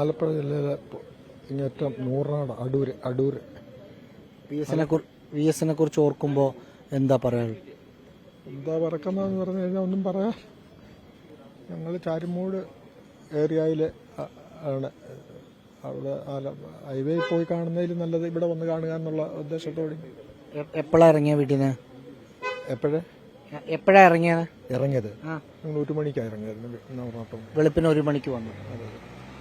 ആലപ്പുഴ ജില്ലയിലെ ഇങ്ങേറ്റം നൂറാട് അടൂര് അടൂര്. വി എസിനെ വി എസിനെ കുറിച്ച് ഓർക്കുമ്പോൾ എന്താ പറയാൻ എന്താ പറക്കുന്നതെന്ന് പറഞ്ഞു കഴിഞ്ഞാൽ ഒന്നും പറയാ ഞങ്ങൾ ചാരിമൂട് ഏരിയയിൽ ആണ്. അവിടെ ഹൈവേ പോയി കാണുന്നതിൽ നല്ലത് ഇവിടെ വന്ന് കാണുക എന്നുള്ള ഉദ്ദേശത്തോടെ. എപ്പോഴാണ് ഇറങ്ങിയ വീട്ടിൽ നിന്ന് എപ്പോഴേ എപ്പോഴാണ് ഇറങ്ങിയത്. ഇറങ്ങിയത്. ഞങ്ങൾ ഒരു മണിക്കാണ് ഇറങ്ങിയത്. വെളുപ്പിന് ഒരു മണിക്ക് വന്നു.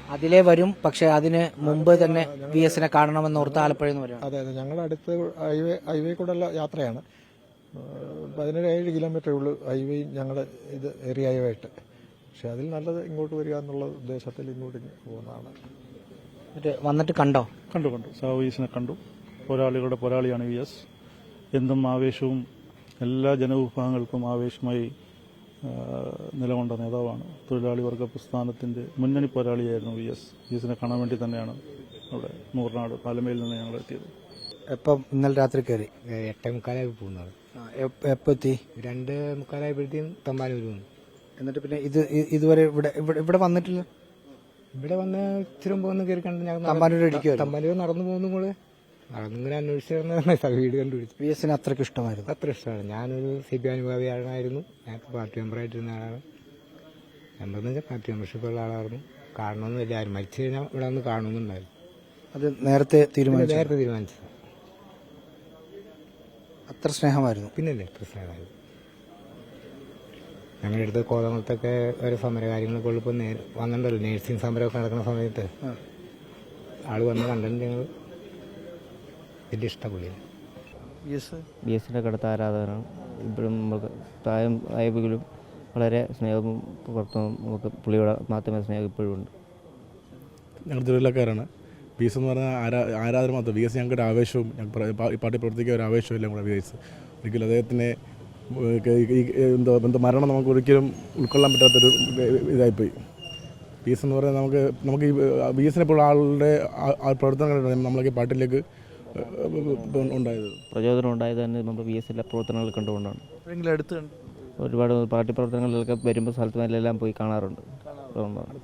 അതിലേ വരും പക്ഷെ അതിന് മുമ്പ് തന്നെ വി എസിനെ കാണണമെന്ന് ഓർത്ത് ആലപ്പുഴ എന്ന് വരും അതെ അതെ. ഞങ്ങളുടെ അടുത്ത് ഹൈവേ ഹൈവേ കൂടെയുള്ള യാത്രയാണ്. പതിനേഴ് ഏഴ് കിലോമീറ്റർ ഉള്ളൂ ഹൈവേ ഞങ്ങളുടെ ഇത് ഏരിയയുമായിട്ട് പക്ഷെ അതിൽ നല്ലത് ഇങ്ങോട്ട് വരിക എന്നുള്ള ഉദ്ദേശത്തിൽ ഇങ്ങോട്ട് പോകുന്നതാണ്. വന്നിട്ട് കണ്ടോ? കണ്ടു കണ്ടു. സാവീസിനെ കണ്ടു. പോരാളികളുടെ പോരാളിയാണ് വി എസ് എന്തും ആവേശവും എല്ലാ ജനവിഭാഗങ്ങൾക്കും ആവേശമായി നിലകൊണ്ട നേതാവാണ്. തൊഴിലാളി വർഗ പ്രസ്ഥാനത്തിന്റെ മുന്നണി പോരാളിയായിരുന്നു വി എസ്. വി എസിനെ കാണാൻ വേണ്ടി തന്നെയാണ് അവിടെ നൂറിനാട് പാലമയിൽ നിന്ന് ഞങ്ങൾ എത്തിയത്. എപ്പം? ഇന്നലെ രാത്രി കയറി. എട്ടേ മുക്കാലായി പോകുന്നത്. എപ്പോൾ എത്തി? രണ്ട് മുക്കാലായപ്പോഴത്തേക്കും തമ്പാനൂർ വന്നു എന്നിട്ട് പിന്നെ ഇത് ഇതുവരെ ഇവിടെ ഇവിടെ ഇവിടെ വന്നിട്ടില്ല? ഇവിടെ വന്ന് ഇച്ചിരി മുമ്പ് വന്ന് കയറി കണ്ട് ഞങ്ങൾ തമ്പാനൂർ തമ്പാനൂർ നടന്നു പോകുന്നു കൂടെ നടന്നിങ്ങനെ അന്വേഷിച്ചിരുന്ന വീട് കണ്ടുപിടിച്ചു. വി എസിന് അത്രയ്ക്ക് ഇഷ്ടമായിരുന്നു. അത്ര ഇഷ്ടമാണ്. ഞാനൊരു സി പി അനുഭാവിയായിരുന്നു ഞാൻ പാർട്ടി മെമ്പറായിട്ടിരുന്ന ആളാണ്. മെമ്പർ എന്ന് വെച്ചാൽ പാർട്ടി മെമ്പർഷിപ്പ് ഉള്ള ആളായിരുന്നു കാണണമെന്ന് ആരും മരിച്ചു കഴിഞ്ഞാൽ ഇവിടെ വന്ന് കാണുമെന്നുണ്ടായിരുന്നു അത് നേരത്തെ തീരുമാനിച്ചു നേരത്തെ തീരുമാനിച്ചത്. അത്ര സ്നേഹമായിരുന്നു. പിന്നല്ലേ അത്ര സ്നേഹമായിരുന്നു. ഞങ്ങളുടെ അടുത്ത് കോതമത്തൊക്കെ ഓരോ സമര കാര്യങ്ങളൊക്കെ ഉള്ളപ്പോൾ വന്നിട്ടുണ്ടല്ലോ. നേഴ്സിംഗ് സമരമൊക്കെ നടക്കുന്ന സമയത്ത്. ആൾ വന്ന് കണ്ടിട്ടുണ്ട് ഞങ്ങൾ വലിയ ഇഷ്ടം പുള്ളിയാണ് ബി എസിന്റെ കടുത്ത ആരാധകരാണ് ഇപ്പോഴും നമുക്ക് പ്രായം ആയപ്പോഴും വളരെ സ്നേഹവും പുറത്തും നമുക്ക് പുള്ളിയുടെ മാത്രമേ സ്നേഹം ഇപ്പോഴും ഉണ്ട്. ഞങ്ങൾ തിരുവല്ലക്കാരാണ്. ബി എസ് എന്ന് പറഞ്ഞാൽ ആരാ ആരാധന മാത്രം. ബി എസ് ഞങ്ങളുടെ ആവേശവും ഈ പാർട്ടി പ്രവർത്തിക്കുക ഒരു ആവേശവും എല്ലാം കൂടെ ബി എസ് ഒരിക്കലും അദ്ദേഹത്തിനെ ഈ- ഈ എന്തോ എന്തോ മരണം നമുക്ക് ഒരിക്കലും ഉൾക്കൊള്ളാൻ പറ്റാത്തൊരു ഇതായിപ്പോയി. ബി എസ് എന്ന് പറഞ്ഞാൽ നമുക്ക് നമുക്ക് ഈ ബി എസ് ഇപ്പോൾ ആളുടെ ആ- പ്രവർത്തനങ്ങൾ നമ്മളൊക്കെ പാർട്ടിയിലേക്ക് ഏഹ്, ഉണ്ടായത്. പ്രചോദനം ഉണ്ടായത് തന്നെ നമ്മൾ ബി എസിലെ പ്രവർത്തനങ്ങൾ കണ്ടുകൊണ്ടാണ്. അടുത്ത് ഒരുപാട് പാർട്ടി പ്രവർത്തനങ്ങളിലൊക്കെ വരുമ്പോൾ സ്ഥലത്ത് എല്ലാം പോയി കാണാറുണ്ട്.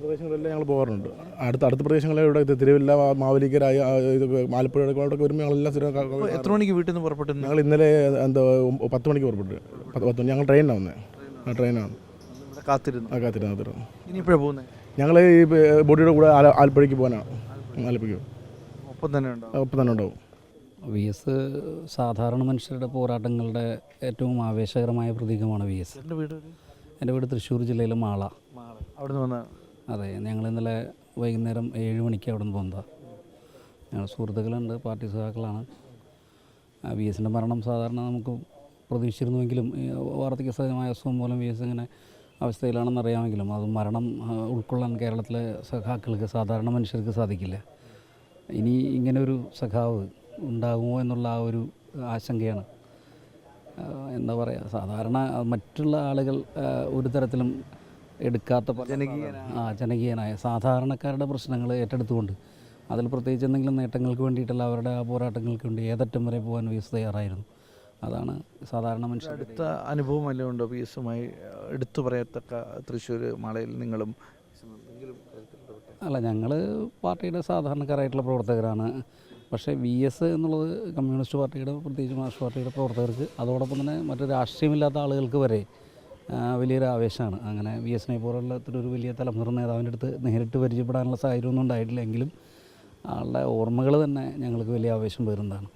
പ്രദേശങ്ങളിലെല്ലാം ഞങ്ങൾ പോകാറുണ്ട്. അടുത്ത അടുത്ത പ്രദേശങ്ങളെ ഇവിടെ തിരുവല്ല മാവലിക്കരായ ആലപ്പുഴ അവിടെ വരുമ്പോൾ ക- എത്ര മണിക്ക് വീട്ടിൽ നിന്ന് പുറപ്പെട്ടു? ഞങ്ങൾ ഇന്നലെ എന്താ പത്ത് മണിക്ക് പുറപ്പെട്ടു. പത്ത് പത്ത് ഞങ്ങൾ ട്രെയിനാണ് വന്നത് ആ ട്രെയിനാണ് കാത്തിരുന്നു. ആ കാത്തിരുന്ന് കാത്തിരുന്ന്. ഇനി ഇപ്പോഴാണ് പോകുന്നത് ഞങ്ങൾ ഈ ബോഡിയുടെ കൂടെ ആല- ആലപ്പുഴയ്ക്ക് പോകാനാണ്. ആലപ്പുഴയ്ക്ക്. ഒപ്പം തന്നെ ഉണ്ടാവും. ഒപ്പം തന്നെ ഉണ്ടാവും. വി എസ് സാധാരണ മനുഷ്യരുടെ പോരാട്ടങ്ങളുടെ ഏറ്റവും ആവേശകരമായ പ്രതീകമാണ് വി എസ് എന്റെ വീട് തൃശ്ശൂർ ജില്ലയിലെ മാള. അവിടുന്ന് വന്ന? അതെ ഞങ്ങൾ ഇന്നലെ വൈകുന്നേരം ഏഴ് മണിക്ക് അവിടെ നിന്ന് പോകുന്നതാണ് ഞങ്ങൾ സുഹൃത്തുക്കളുണ്ട് പാർട്ടി സഖാക്കളാണ്. വി എസിന്റെ മരണം സാധാരണ നമുക്ക് പ്രതീക്ഷിച്ചിരുന്നുവെങ്കിലും വാർദ്ധക്യ സഹജമായ അസുഖം മൂലം വി എസ് ഇങ്ങനെ അവസ്ഥയിലാണെന്ന് അറിയാമെങ്കിലും അത് മരണം ഉൾക്കൊള്ളാൻ കേരളത്തിലെ സഖാക്കൾക്ക് സാധാരണ മനുഷ്യർക്ക് സാധിക്കില്ല. ഇനി ഇങ്ങനെ ഒരു സഖാവ് ഉണ്ടാകുമോ എന്നുള്ള ആ ഒരു ആശങ്കയാണ്. എന്താ പറയുക സാധാരണ മറ്റുള്ള ആളുകൾ ഒരു തരത്തിലും എടുക്കാത്ത ആ ജനകീയനായ സാധാരണക്കാരുടെ പ്രശ്നങ്ങൾ ഏറ്റെടുത്തുകൊണ്ട് അതിൽ പ്രത്യേകിച്ച് എന്തെങ്കിലും നേട്ടങ്ങൾക്ക് വേണ്ടിയിട്ടല്ല അവരുടെ ആ പോരാട്ടങ്ങൾക്ക് വേണ്ടി ഏതറ്റം വരെ പോകാൻ വി എസ് തയ്യാറായിരുന്നു. അതാണ് സാധാരണ മനുഷ്യർ അടുത്ത അനുഭവം അല്ല ഉണ്ടോ പി എസുമായി? എടുത്തു പറയത്തക്ക തൃശ്ശൂർ മാളയിൽ നിങ്ങളും അല്ല ഞങ്ങൾ പാർട്ടിയുടെ സാധാരണക്കാരായിട്ടുള്ള പ്രവർത്തകരാണ്. പക്ഷേ വി എസ് എന്നുള്ളത് കമ്മ്യൂണിസ്റ്റ് പാർട്ടിയുടെ പ്രത്യേകിച്ച് മാർക്സ് പാർട്ടിയുടെ പ്രവർത്തകർക്ക് അതോടൊപ്പം തന്നെ മറ്റു രാഷ്ട്രീയമില്ലാത്ത ആളുകൾക്ക് വരെ വലിയൊരു ആവേശമാണ്. അങ്ങനെ വി എസിനെ പോലുള്ള ഒരു വലിയ തലമുറ നേതാവിന്റെ അടുത്ത് നേരിട്ട് പരിചയപ്പെടാനുള്ള സാഹചര്യമൊന്നും ഉണ്ടായിട്ടില്ല എങ്കിലും ആളുടെ ഓർമ്മകൾ തന്നെ ഞങ്ങൾക്ക് വലിയ ആവേശം പേരുന്നതാണ്